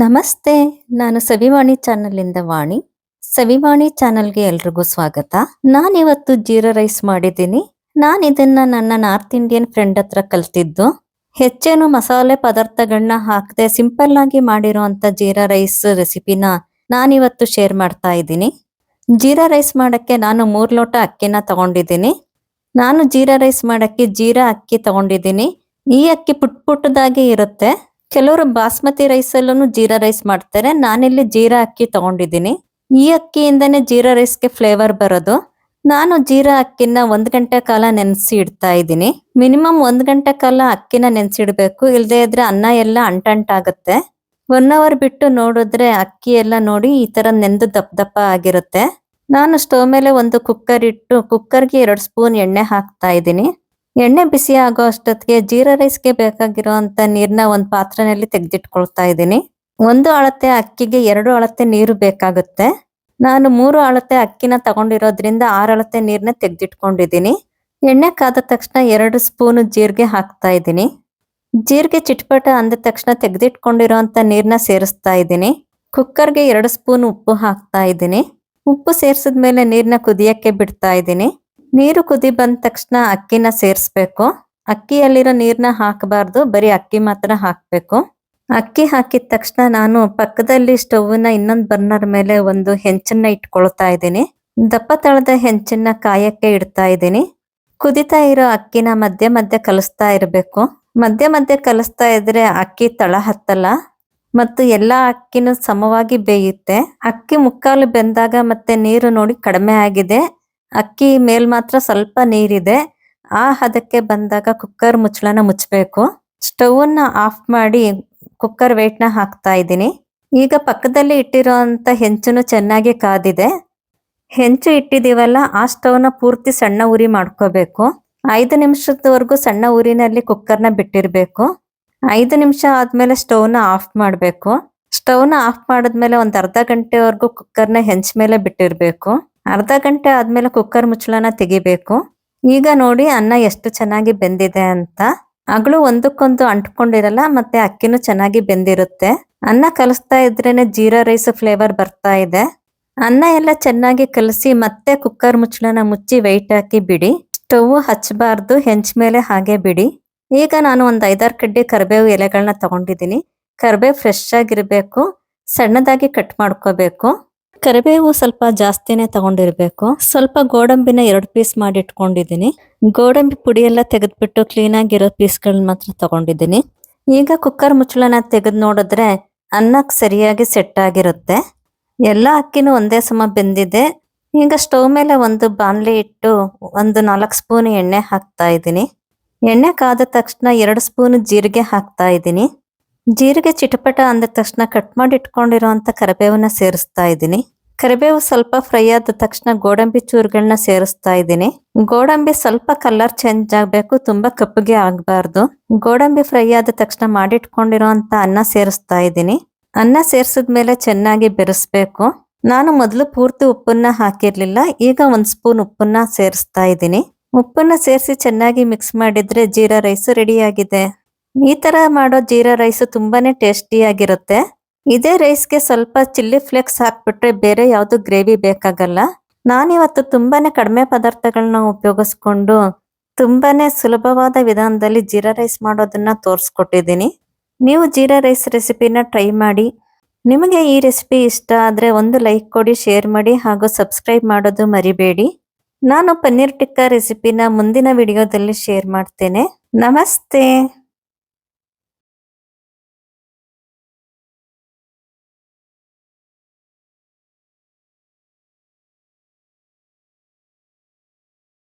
ನಮಸ್ತೆ, ನಾನು ಸವಿವಾಣಿ ಇಂದ ವಾಣಿ. ಸವಿವಾಣಿ ಚಾನಲ್ಗೆ ಎಲ್ರಿಗೂ ಸ್ವಾಗತ. ನಾನಿವತ್ತು ಜೀರಾ ರೈಸ್ ಮಾಡಿದ್ದೀನಿ. ನಾನು ಇದನ್ನ ನನ್ನ ನಾರ್ತ್ ಇಂಡಿಯನ್ ಫ್ರೆಂಡ್ ಹತ್ರ ಕಲ್ತಿದ್ದು. ಹೆಚ್ಚೇನು ಮಸಾಲೆ ಪದಾರ್ಥಗಳನ್ನ ಹಾಕದೆ ಸಿಂಪಲ್ ಆಗಿ ಮಾಡಿರುವಂತ ಜೀರಾ ರೈಸ್ ರೆಸಿಪಿನ ನಾನಿವತ್ತು ಶೇರ್ ಮಾಡ್ತಾ ಇದ್ದೀನಿ. ಜೀರಾ ರೈಸ್ ಮಾಡಕ್ಕೆ ನಾನು ಮೂರ್ ಲೋಟ ಅಕ್ಕಿನ ತಗೊಂಡಿದ್ದೀನಿ. ನಾನು ಜೀರಾ ರೈಸ್ ಮಾಡಕ್ಕೆ ಜೀರಾ ಅಕ್ಕಿ ತಗೊಂಡಿದ್ದೀನಿ. ಈ ಅಕ್ಕಿ ಪುಟ್ ಪುಟ್ಟದಾಗಿ ಇರುತ್ತೆ. ಕೆಲವರು ಬಾಸ್ಮತಿ ರೈಸ್ ಅಲ್ಲೂ ಜೀರಾ ರೈಸ್ ಮಾಡ್ತಾರೆ. ನಾನಿಲ್ಲಿ ಜೀರಾ ಅಕ್ಕಿ ತಗೊಂಡಿದ್ದೀನಿ. ಈ ಅಕ್ಕಿಯಿಂದನೇ ಜೀರಾ ರೈಸ್ಗೆ ಫ್ಲೇವರ್ ಬರೋದು. ನಾನು ಜೀರಾ ಅಕ್ಕಿನ ಒಂದ್ ಗಂಟೆ ಕಾಲ ನೆನೆಸಿ ಇಡ್ತಾ ಇದ್ದೀನಿ. ಮಿನಿಮಮ್ ಒಂದ್ ಗಂಟೆ ಕಾಲ ಅಕ್ಕಿನ ನೆನೆಸಿಡ್ಬೇಕು. ಇಲ್ದೇ ಇದ್ರೆ ಅನ್ನ ಎಲ್ಲ ಅಂಟಂಟಾಗುತ್ತೆ ಒನ್ ಅವರ್ ಬಿಟ್ಟು ನೋಡಿದ್ರೆ ಅಕ್ಕಿ ಎಲ್ಲ ನೋಡಿ ಈ ತರ ನೆಂದು ದಪ್ಪ ದಪ್ಪ ಆಗಿರುತ್ತೆ. ನಾನು ಸ್ಟವ್ ಮೇಲೆ ಒಂದು ಕುಕ್ಕರ್ ಇಟ್ಟು ಕುಕ್ಕರ್ಗೆ ಎರಡು ಸ್ಪೂನ್ ಎಣ್ಣೆ ಹಾಕ್ತಾ ಇದ್ದೀನಿ. ಎಣ್ಣೆ ಬಿಸಿ ಆಗೋ ಅಷ್ಟೊತ್ತಿಗೆ ಜೀರಾ ರೈಸ್ಗೆ ಬೇಕಾಗಿರುವಂತ ನೀರನ್ನ ಒಂದ್ ಪಾತ್ರೆನಲ್ಲಿ ತೆಗೆದಿಟ್ಕೊಳ್ತಾ ಇದ್ದೀನಿ. ಒಂದು ಅಳತೆ ಅಕ್ಕಿಗೆ ಎರಡು ಅಳತೆ ನೀರು ಬೇಕಾಗುತ್ತೆ. ನಾನು ಮೂರು ಅಳತೆ ಅಕ್ಕಿನ ತಗೊಂಡಿರೋದ್ರಿಂದ ಆರು ಅಳತೆ ನೀರನ್ನ ತೆಗೆದಿಟ್ಕೊಂಡಿದ್ದೀನಿ. ಎಣ್ಣೆ ಕಾದ ತಕ್ಷಣ ಎರಡು ಸ್ಪೂನ್ ಜೀರಿಗೆ ಹಾಕ್ತಾ ಇದ್ದೀನಿ. ಜೀರಿಗೆ ಚಿಟ್ಪಟ ಅಂದ ತಕ್ಷಣ ತೆಗೆದಿಟ್ಕೊಂಡಿರೋಂತ ನೀರ್ನ ಸೇರಿಸ್ತಾ ಇದ್ದೀನಿ. ಕುಕ್ಕರ್ಗೆ ಎರಡು ಸ್ಪೂನ್ ಉಪ್ಪು ಹಾಕ್ತಾ ಇದ್ದೀನಿ. ಉಪ್ಪು ಸೇರ್ಸಿದ್ಮೇಲೆ ನೀರ್ನ ಕುದಿಯಕ್ಕೆ ಬಿಡ್ತಾ ಇದ್ದೀನಿ. ನೀರು ಕುದಿ ಬಂದ ತಕ್ಷಣ ಅಕ್ಕಿನ ಸೇರಿಸ್ಬೇಕು. ಅಕ್ಕಿಯಲ್ಲಿರೋ ನೀರನ್ನ ಹಾಕಬಾರ್ದು, ಬರೀ ಅಕ್ಕಿ ಮಾತ್ರ ಹಾಕಬೇಕು. ಅಕ್ಕಿ ಹಾಕಿದ ತಕ್ಷಣ ನಾನು ಪಕ್ಕದಲ್ಲಿ ಸ್ಟವ್ನ ಇನ್ನೊಂದು ಬರ್ನರ್ ಮೇಲೆ ಒಂದು ಹೆಂಚನ್ನ ಇಟ್ಕೊಳ್ತಾ ಇದ್ದೀನಿ. ದಪ್ಪ ತಳದ ಹೆಂಚನ್ನ ಕಾಯಕ್ಕೆ ಇಡ್ತಾ ಇದ್ದೀನಿ. ಕುದಿತಾ ಇರೋ ಅಕ್ಕಿನ ಮಧ್ಯೆ ಮಧ್ಯೆ ಕಲಿಸ್ತಾ ಇರಬೇಕು. ಮಧ್ಯೆ ಮಧ್ಯೆ ಕಲಿಸ್ತಾ ಇದ್ರೆ ಅಕ್ಕಿ ತಳ ಹತ್ತಲ್ಲ. ಮತ್ತು ಎಲ್ಲಾ ಅಕ್ಕಿನೂ ಸಮವಾಗಿ ಬೇಯುತ್ತೆ. ಅಕ್ಕಿ ಮುಕ್ಕಾಲು ಬೆಂದಾಗ ಮತ್ತೆ ನೀರು ನೋಡಿ ಕಡಿಮೆ ಆಗಿದೆ. ಅಕ್ಕಿ ಮೇಲ್ ಮಾತ್ರ ಸ್ವಲ್ಪ ನೀರಿದೆ. ಆ ಹದಕ್ಕೆ ಬಂದಾಗ ಕುಕ್ಕರ್ ಮುಚ್ಚಳನ ಮುಚ್ಚಬೇಕು. ಸ್ಟವ್ನ ಆಫ್ ಮಾಡಿ ಕುಕ್ಕರ್ನ ಹಾಕ್ತಾ ಇದ್ದೀನಿ. ಈಗ ಪಕ್ಕದಲ್ಲಿ ಇಟ್ಟಿರೋಂಥ ಹೆಂಚುನು ಚೆನ್ನಾಗಿ ಕಾದಿದೆ. ಹೆಂಚು ಇಟ್ಟಿದೀವಲ್ಲ ಆ ಸ್ಟವ್ನ ಪೂರ್ತಿ ಸಣ್ಣ ಉರಿ ಮಾಡ್ಕೋಬೇಕು. ಐದು ನಿಮಿಷದವರೆಗೂ ಸಣ್ಣ ಉರಿನಲ್ಲಿ ಕುಕ್ಕರ್ನ ಬಿಟ್ಟಿರಬೇಕು. ಐದು ನಿಮಿಷ ಆದ್ಮೇಲೆ ಸ್ಟವ್ನ ಆಫ್ ಮಾಡಬೇಕು. ಸ್ಟವ್ನ ಆಫ್ ಮಾಡಿದ್ಮೇಲೆ ಒಂದು ಅರ್ಧ ಗಂಟೆವರೆಗೂ ಕುಕ್ಕರ್ನ ಹೆಂಚ್ ಮೇಲೆ ಬಿಟ್ಟಿರ್ಬೇಕು. ಅರ್ಧ ಗಂಟೆ ಆದ್ಮೇಲೆ ಕುಕ್ಕರ್ ಮುಚ್ಚಳನ ತೆಗಿಬೇಕು. ಈಗ ನೋಡಿ ಅನ್ನ ಎಷ್ಟು ಚೆನ್ನಾಗಿ ಬೆಂದಿದೆ ಅಂತ. ಅಗಳು ಒಂದಕ್ಕೊಂದು ಅಂಟ್ಕೊಂಡಿರಲ್ಲ, ಮತ್ತೆ ಅಕ್ಕಿನೂ ಚೆನ್ನಾಗಿ ಬೆಂದಿರುತ್ತೆ. ಅನ್ನ ಕಲಿಸ್ತಾ ಇದ್ರೇನೆ ಜೀರಾ ರೈಸ್ ಫ್ಲೇವರ್ ಬರ್ತಾ ಇದೆ. ಅನ್ನ ಎಲ್ಲ ಚೆನ್ನಾಗಿ ಕಲಸಿ ಮತ್ತೆ ಕುಕ್ಕರ್ ಮುಚ್ಚಳನ ಮುಚ್ಚಿ ವೆಯ್ಟ್ ಹಾಕಿ ಬಿಡಿ. ಸ್ಟವ್ ಹಚ್ಚಬಾರ್ದು ಹೆಂಚ್ ಮೇಲೆ ಹಾಗೆ ಬಿಡಿ. ಈಗ ನಾನು ಒಂದು ಐದಾರು ಕಡ್ಡಿ ಕರಿಬೇವು ಎಲೆಗಳನ್ನ ತಗೊಂಡಿದ್ದೀನಿ ಕರಿಬೇವು ಫ್ರೆಶ್ ಆಗಿರಬೇಕು, ಸಣ್ಣದಾಗಿ ಕಟ್ ಮಾಡ್ಕೋಬೇಕು. ಕರಿಬೇವು ಸ್ವಲ್ಪ ಜಾಸ್ತಿನೇ ತಗೊಂಡಿರ್ಬೇಕು. ಸ್ವಲ್ಪ ಗೋಡಂಬಿನ ಎರಡು ಪೀಸ್ ಮಾಡಿ ಇಟ್ಕೊಂಡಿದ್ದೀನಿ. ಗೋಡಂಬಿ ಪುಡಿ ಎಲ್ಲ ತೆಗೆದ್ಬಿಟ್ಟು ಕ್ಲೀನ್ ಆಗಿರೋ ಪೀಸ್ಗಳನ್ನ ಮಾತ್ರ ತಗೊಂಡಿದ್ದೀನಿ. ಈಗ ಕುಕ್ಕರ್ ಮುಚ್ಚಳನ ತೆಗೆದು ನೋಡಿದ್ರೆ ಅನ್ನಕ್ಕೆ ಸರಿಯಾಗಿ ಸೆಟ್ ಆಗಿರುತ್ತೆ. ಎಲ್ಲ ಅಕ್ಕಿನೂ ಒಂದೇ ಸಮ ಬೆಂದಿದೆ. ಈಗ ಸ್ಟವ್ ಮೇಲೆ ಒಂದು ಬಾಣಲಿ ಇಟ್ಟು ಒಂದು ನಾಲ್ಕು ಸ್ಪೂನ್ ಎಣ್ಣೆ ಹಾಕ್ತಾ ಇದ್ದೀನಿ. ಎಣ್ಣೆ ಕಾದ ತಕ್ಷಣ ಎರಡು ಸ್ಪೂನ್ ಜೀರಿಗೆ ಹಾಕ್ತಾ ಇದ್ದೀನಿ. ಜೀರಿಗೆ ಚಿಟಪಟ ಅಂದ ತಕ್ಷಣ ಕಟ್ ಮಾಡಿ ಇಟ್ಕೊಂಡಿರುವಂತ ಕರಿಬೇವನ್ನ ಸೇರಿಸ್ತಾ ಇದ್ದೀನಿ. ಕರಿಬೇವು ಸ್ವಲ್ಪ ಫ್ರೈ ಆದ ತಕ್ಷಣ ಗೋಡಂಬಿ ಚೂರುಗಳನ್ನ ಸೇರಿಸ್ತಾ ಇದ್ದೀನಿ. ಗೋಡಂಬಿ ಸ್ವಲ್ಪ ಕಲರ್ ಚೇಂಜ್ ಆಗ್ಬೇಕು, ತುಂಬಾ ಕಪ್ಪಗೆ ಆಗ್ಬಾರ್ದು. ಗೋಡಂಬಿ ಫ್ರೈ ಆದ ತಕ್ಷಣ ಮಾಡಿಟ್ಕೊಂಡಿರುವಂತ ಅನ್ನ ಸೇರಿಸ್ತಾ ಇದ್ದೀನಿ. ಅನ್ನ ಸೇರಿಸಿದ ಮೇಲೆ ಚೆನ್ನಾಗಿ ಬೆರೆಸ್ಬೇಕು. ನಾನು ಮೊದಲು ಪೂರ್ತಿ ಉಪ್ಪನ್ನ ಹಾಕಿರ್ಲಿಲ್ಲ, ಈಗ ಒಂದ್ ಸ್ಪೂನ್ ಉಪ್ಪನ್ನ ಸೇರಿಸ್ತಾ ಇದ್ದೀನಿ. ಉಪ್ಪನ್ನ ಸೇರಿಸಿ ಚೆನ್ನಾಗಿ ಮಿಕ್ಸ್ ಮಾಡಿದ್ರೆ ಜೀರಾ ರೈಸ್ ರೆಡಿ ಆಗಿದೆ. ಈ ತರ ಮಾಡೋ ಜೀರಾ ರೈಸ್ ತುಂಬಾನೇ ಟೇಸ್ಟಿ ಆಗಿರುತ್ತೆ. ಇದೇ ರೈಸ್ಗೆ ಸ್ವಲ್ಪ ಚಿಲ್ಲಿ ಫ್ಲೇಕ್ಸ್ ಹಾಕ್ಬಿಟ್ರೆ ಬೇರೆ ಯಾವ್ದು ಗ್ರೇವಿ ಬೇಕಾಗಲ್ಲ. ನಾನಿವತ್ತು ತುಂಬಾನೇ ಕಡಿಮೆ ಪದಾರ್ಥಗಳನ್ನ ಉಪಯೋಗಿಸ್ಕೊಂಡು ತುಂಬಾನೇ ಸುಲಭವಾದ ವಿಧಾನದಲ್ಲಿ ಜೀರಾ ರೈಸ್ ಮಾಡೋದನ್ನ ತೋರಿಸ್ಕೊಟ್ಟಿದ್ದೀನಿ. ನೀವು ಜೀರಾ ರೈಸ್ ರೆಸಿಪಿನ ಟ್ರೈ ಮಾಡಿ. ನಿಮಗೆ ಈ ರೆಸಿಪಿ ಇಷ್ಟ ಆದ್ರೆ ಒಂದು ಲೈಕ್ ಕೊಡಿ, ಶೇರ್ ಮಾಡಿ ಹಾಗೂ ಸಬ್ಸ್ಕ್ರೈಬ್ ಮಾಡೋದು ಮರಿಬೇಡಿ. ನಾನು ಪನ್ನೀರ್ ಟಿಕ್ಕಾ ರೆಸಿಪಿನ ಮುಂದಿನ ವಿಡಿಯೋದಲ್ಲಿ ಶೇರ್ ಮಾಡ್ತೇನೆ. ನಮಸ್ತೆ!